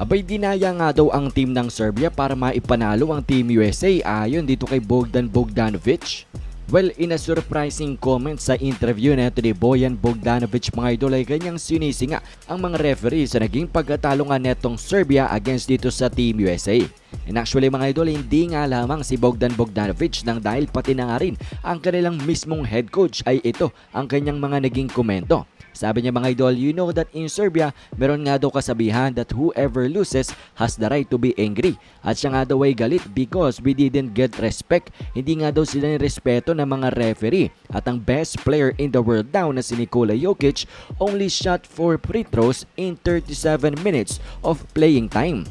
Abay dinaya nga daw ang team ng Serbia para maipanalo ang Team USA ayon dito kay Bogdan Bogdanovic. Well, in a surprising comment sa interview na ito ni Boyan Bogdanovic mga idol ay kanyang sinisinga ang mga referee sa naging pagkatalo nga netong Serbia against dito sa Team USA. And actually mga idol, hindi nga lamang si Bogdan Bogdanovic nang dahil pati na nga rin ang kanilang mismong head coach ay ito ang kanyang mga naging komento. Sabi niya mga idol, you know that in Serbia, meron nga daw kasabihan that whoever loses has the right to be angry. At siya nga daw ay galit because we didn't get respect. Hindi nga daw sila respeto ng mga referee. At ang best player in the world daw na si Nikola Jokic only shot 4 free throws in 37 minutes of playing time.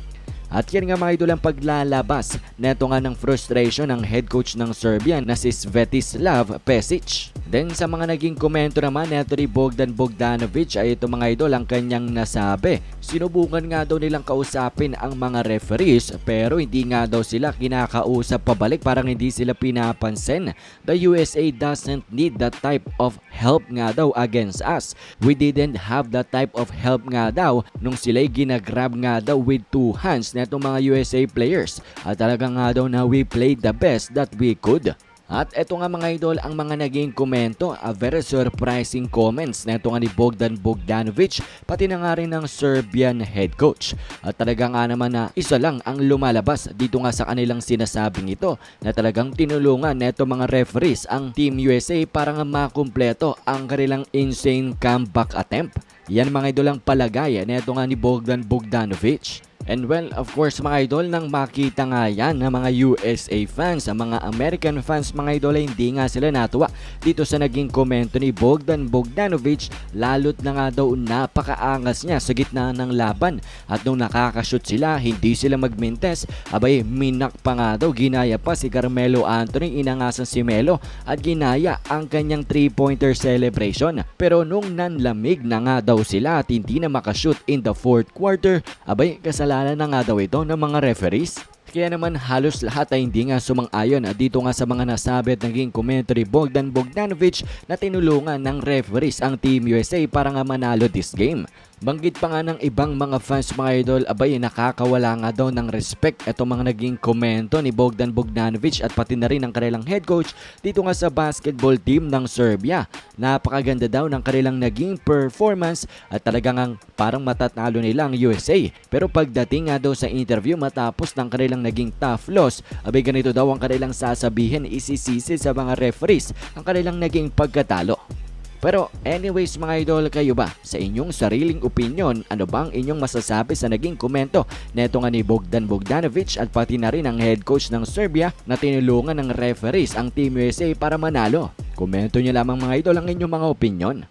At yan nga mga idol ang paglalabas neto nga ng frustration ng head coach ng Serbia na si Svetislav Pesic. Then sa mga naging komento naman neto ni Bogdan Bogdanovic ay ito mga idol ang kanyang nasabi. Sinubukan nga daw nilang kausapin ang mga referees pero hindi nga daw sila kinakausap pabalik parang hindi sila pinapansin. The USA doesn't need that type of help nga daw against us. We didn't have that type of help nga daw nung sila'y ginagrab nga daw with two hands netong mga USA players. At talaga nga daw na we played the best that we could. At eto nga mga idol ang mga naging komento, a very surprising comments na ito nga ni Bogdan Bogdanovic pati na nga rin ng Serbian head coach. At talaga nga naman na isa lang ang lumalabas dito nga sa kanilang sinasabing ito na talagang tinulungan neto mga referees ang Team USA para nga makumpleto ang kanilang insane comeback attempt. Yan mga idol ang palagay neto nga ni Bogdan Bogdanovic. And well, of course mga idol, nang makita nga yan ng mga USA fans, ang mga American fans mga idol ay hindi nga sila natuwa dito sa naging komento ni Bogdan Bogdanovic lalot na nga daw napakaangas niya sa gitna ng laban at nung nakakashoot sila, hindi sila magmintes, abay minak pa nga daw, ginaya pa si Carmelo Anthony, inangasan si Melo at ginaya ang kanyang 3-pointer celebration. Pero nung nanlamig na nga daw sila at hindi na makashoot in the fourth quarter, abay kasalanan na nga daw ito ng mga referees. Kaya naman halos lahat ay hindi nga sumang-ayon at dito nga sa mga nasabi at naging komento ni Bogdan Bogdanovic na tinulungan ng referees ang Team USA para nga manalo this game. Banggit pa nga ng ibang mga fans mga idol, abay nakakawala nga daw ng respect itong mga naging komento ni Bogdan Bogdanovic at pati na rin ang kanilang head coach dito nga sa basketball team ng Serbia. Napakaganda daw ng kanilang naging performance at talagang ang parang matatalo nila ang USA. Pero pagdating nga daw sa interview matapos ng kanilang naging tough loss, abay ganito daw ang kanilang sasabihin isisisi sa mga referees ang kanilang naging pagkatalo. Pero anyways mga idol, kayo ba sa inyong sariling opinion, ano bang inyong masasabi sa naging komento neto nga ni Bogdan Bogdanovic at pati na rin ang head coach ng Serbia na tinulungan ng referees ang Team USA para manalo? Komento nyo lamang mga idol ang inyong mga opinion.